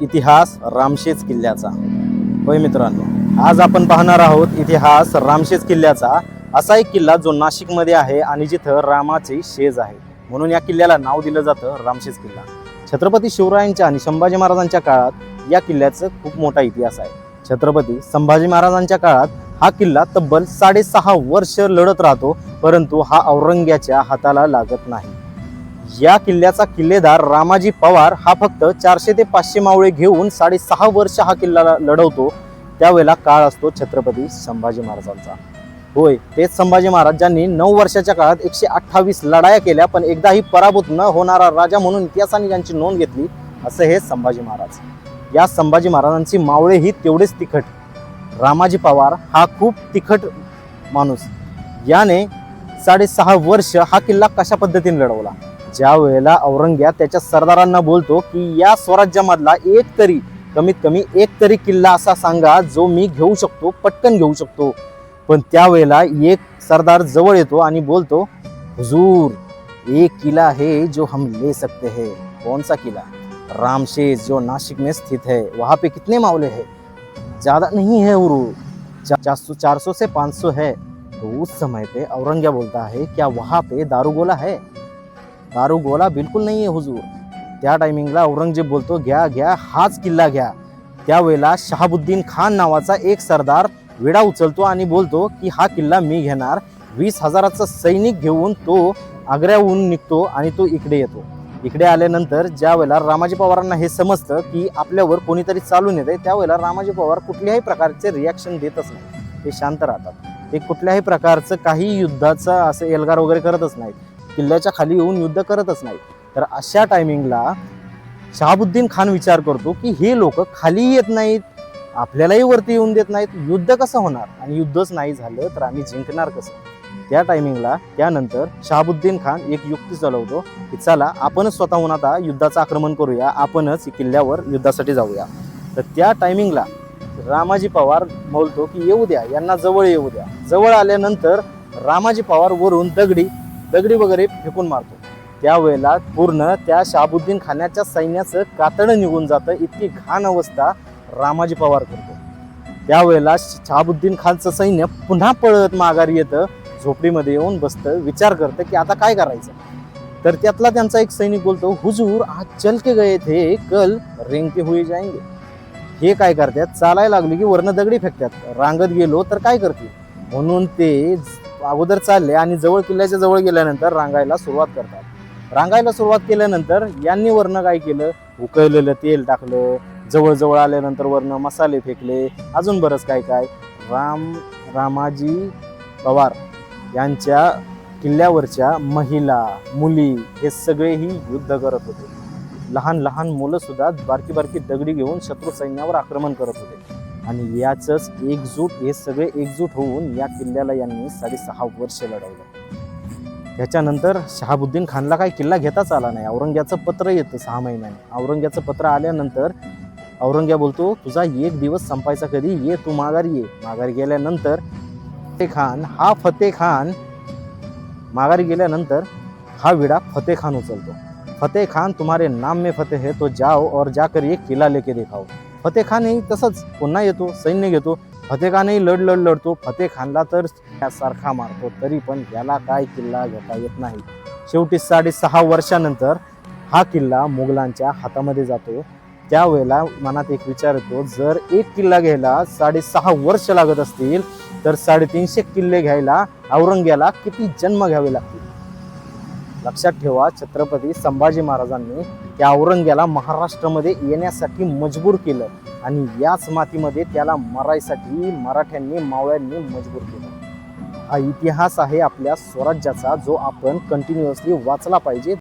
इतिहास रामशेज किल्ल्याचा. होय मित्रांनो आज आपण पाहणार आहोत इतिहास रामशेज किल्ल्याचा. असा एक किल्ला जो नाशिकमध्ये आहे आणि जिथं रामाचे शेज आहे. म्हणून या किल्ल्याला नाव दिलं जातं रामशेज किल्ला. छत्रपती शिवरायांच्या आणि संभाजी महाराजांच्या काळात या किल्ल्याचं खूप मोठा इतिहास आहे. छत्रपती संभाजी महाराजांच्या काळात हा किल्ला तब्बल साडेसहा वर्ष लढत राहतो परंतु हा औरंग्याच्या हाताला लागत नाही. या किल्ल्याचा किल्लेदार रामाजी पवार हा फक्त चारशे ते पाचशे मावळे घेऊन साडेसहा वर्ष हा किल्ला लढवतो. त्यावेळेला काळ असतो छत्रपती संभाजी महाराजांचा. होय तेच संभाजी महाराज ज्यांनी नऊ वर्षाच्या काळात एकशे अठ्ठावीस लढाया केल्या पण एकदाही पराभूत न होणारा राजा म्हणून इतिहासाने ज्यांची नोंद घेतली असं हे संभाजी महाराज. या संभाजी महाराजांची मावळे ही तेवढेच तिखट. रामाजी पवार हा खूप तिखट माणूस. याने साडेसहा वर्ष हा किल्ला कशा पद्धतीने लढवला? ज्या वेळेला औरंग्या त्याच्या सरदारांना बोलतो की या स्वराज्यामधला एक तरी कमीत कमी एक तरी किल्ला असा सांगा जो मी घेऊ शकतो पटकन घेऊ शकतो. पण त्यावेळेला एक सरदार जवळ येतो आणि बोलतो हुजूर एक किला है जो हम ले सकते हैं. कौन सा किला रामशेष जो नासिक में स्थित है वहाँ पे कितने मावले हैं? ज़्यादा नहीं है उरू चार सौ चार सौ से पाँच सौ है। तो उस समय पे औरंग्या बोलता है क्या वहाँ पे दारूगोला है? दारूगोला बिलकुल नाही आहे हुजूर. त्या टायमिंगला औरंगजेब बोलतो घ्या घ्या हाच किल्ला घ्या. त्यावेळेला शहाबुद्दीन खान नावाचा एक सरदार विडा उचलतो आणि बोलतो की हा किल्ला मी घेणार. वीस हजाराचा सैनिक घेऊन तो आग्र्याहून निघतो आणि तो इकडे येतो. इकडे आल्यानंतर ज्या वेळेला रामाजी पवारांना हे समजतं की आपल्यावर कोणीतरी चालून येते त्यावेळेला रामाजी पवार कुठल्याही प्रकारचे रिॲक्शन देतच नाही. ते शांत राहतात. ते कुठल्याही प्रकारचं काही युद्धाचं असं एल्गार वगैरे करतच नाहीत. किल्ल्याच्या खाली येऊन युद्ध करतच नाही तर अशा टायमिंगला शहाबुद्दीन खान विचार करतो की हे लोक खाली येत नाहीत आपल्यालाही वरती येऊन देत नाहीत युद्ध कसं होणार? आणि युद्धच नाही झालं तर आम्ही जिंकणार कसं? त्या टायमिंगला त्यानंतर शहाबुद्दीन खान एक युक्ती चालवतो की चला आपणच स्वतःहून आता युद्धाचं आक्रमण करूया आपणच किल्ल्यावर युद्धासाठी जाऊया. तर त्या टायमिंगला रामाजी पवार बोलतो की येऊ द्या यांना जवळ येऊ द्या. जवळ आल्यानंतर रामाजी पवार वरून दगडी दगडी वगैरे फेकून मारतो. त्यावेळेला पूर्ण त्या शहाबुद्दीन खानाच्या सैन्याचं कातडं निघून जातं इतकी घाण अवस्था रामाजी पवार करतो. त्यावेळेला शहाबुद्दीन खानचं सैन्य पुन्हा पळत माघारी येतं झोपडीमध्ये येऊन बसतं विचार करतं की आता काय करायचं? तर त्यातला त्यांचा एक सैनिक बोलतो हुजूर आज चल के गए थे कल रेंगते हुए जाएंगे. हे काय करतात? चालायला लागले की वरनं दगडी फेकतात. रांगत गेलो तर काय करतील? म्हणून ते अगोदर चालले आणि जवळ किल्ल्याच्या जवळ गेल्यानंतर रांगायला सुरुवात करतात. रांगायला सुरुवात केल्यानंतर यांनी वरनं काय केलं? उकळलेलं तेल टाकलं. जवळजवळ आल्यानंतर वरनं मसाले फेकले. अजून बरंच काय काय? राम रामाजी पवार यांच्या किल्ल्यावरच्या महिला मुली हे सगळेही युद्ध करत होते. लहान लहान मुलंसुद्धा बारकी बारकी दगडी घेऊन शत्रू सैन्यावर आक्रमण करत होते. आणि याचंच एकजूट हे सगळे एकजूट होऊन या किल्ल्याला यांनी साडेसहा वर्ष लढवलं. त्याच्यानंतर शहाबुद्दीन खानला काही किल्ला घेताच आला नाही. औरंग्याचं पत्र येतं सहा महिन्याने. औरंग्याचं पत्र आल्यानंतर औरंग्या बोलतो तुझा एक दिवस संपायचा कधी? ये तू माघारी ये. माघारी गेल्यानंतर फतेह खान हा फतेह खान माघारी गेल्यानंतर हा विडा फतेह खान उचलतो. फतेह खान तुम्हारे नाम में फतेह है तो जाओ और जाकर ये किल्ला लेके दिखाओ. फतेखानही तसंच पुन्हा येतो सैन्य घेतो. फतेखानही लढ लढ लढतो. फतेखानला तर सारखा मारतो तरी पण याला काय किल्ला घेता येत नाही. शेवटी साडेसहा वर्षानंतर हा किल्ला मुघलांच्या हातामध्ये जातो. त्यावेळेला मनात एक विचार येतो जर एक किल्ला घ्यायला साडेसहा वर्ष लागत असतील तर साडेतीनशे किल्ले घ्यायला औरंग्याला किती जन्म घ्यावे लागतील? लक्षात ठेवा छत्रपती संभाजी महाराजांनी त्या औरंग्याला महाराष्ट्रामध्ये येण्यासाठी मजबूर केलं आणि याच मातीमध्ये त्याला मरायसाठी मराठ्यांनी मावळ्यांनी मजबूर केलं. हा इतिहास आहे आपल्या स्वराज्याचा जो आपण कंटिन्युअसली वाचला पाहिजे.